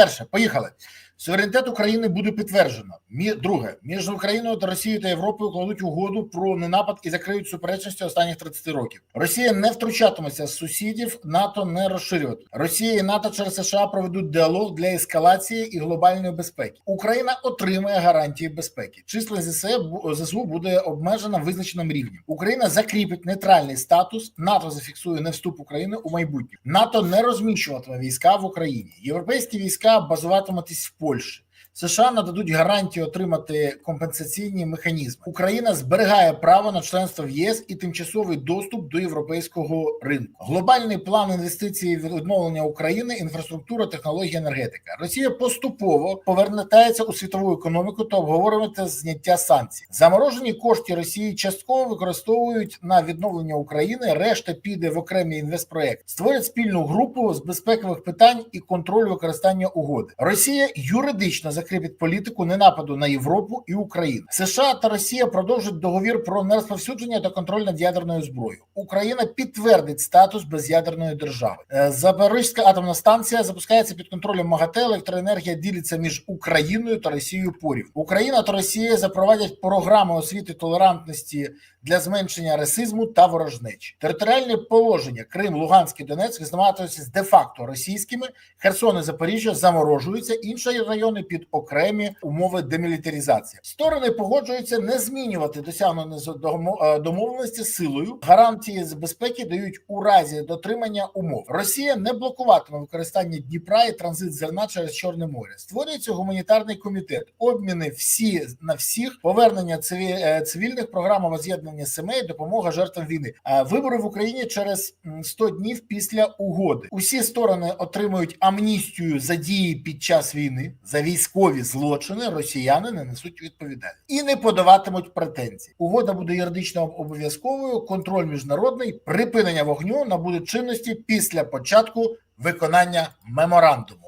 Перше, поїхали. Суверенітет України буде підтверджено. Друге, між Україною та Росією та Європою кладуть угоду про ненапад і закриють суперечності останніх 30 років. Росія не втручатиметься з сусідів, НАТО не розширювати. Росія і НАТО через США проведуть діалог для ескалації і глобальної безпеки. Україна отримає гарантії безпеки. Числа ЗСУ буде обмежена визначеним рівнем. Україна закріпить нейтральний статус. НАТО зафіксує не вступ України у майбутнє. НАТО не розміщуватиме війська в Україні. Європейські війська базуватимутись в Польщі. Польщі. США нададуть гарантію отримати компенсаційні механізми. Україна зберігає право на членство в ЄС і тимчасовий доступ до європейського ринку. Глобальний план інвестицій відновлення України, інфраструктура, технології, енергетика. Росія поступово повертається у світову економіку та обговорювати зняття санкцій. Заморожені кошти Росії частково використовують на відновлення України. Решта піде в окремі інвестпроекти. Створять спільну групу з безпекових питань і контролю використання угоди. Росія юридично закріпить політику ненападу на Європу і Україну. США та Росія продовжать договір про нерозповсюдження та контроль над ядерною зброєю. Україна підтвердить статус без'ядерної держави. Е, Запорізька атомна станція запускається під контролем МАГАТЕ. Електроенергія ділиться між Україною та Росією порів. Україна та Росія запровадять програми освіти толерантності для зменшення расизму та ворожнечі. Територіальне положення Крим, Луганськ і Донецьк визнаватися де-факто російськими. Херсон і Запоріжжя заморожуються, інші райони під окремі умови демілітаризації. Сторони погоджуються не змінювати досягнені е, домовленості силою. Гарантії з безпеки дають у разі дотримання умов. Росія не блокуватиме використання Дніпра і транзит зерна через Чорне море. Створюється гуманітарний комітет, обміни всі на всіх, повернення е, цивільних програма воз'єднання сімей, допомога жертвам війни. Е, Вибори в Україні через м, 100 днів після угоди. Усі сторони отримують амністію за дії під час війни за військові злочини. Росіяни не несуть відповідальність і не подаватимуть претензій. Угода буде юридично обов'язковою. Контроль міжнародний, припинення вогню набуде чинності після початку виконання меморандуму.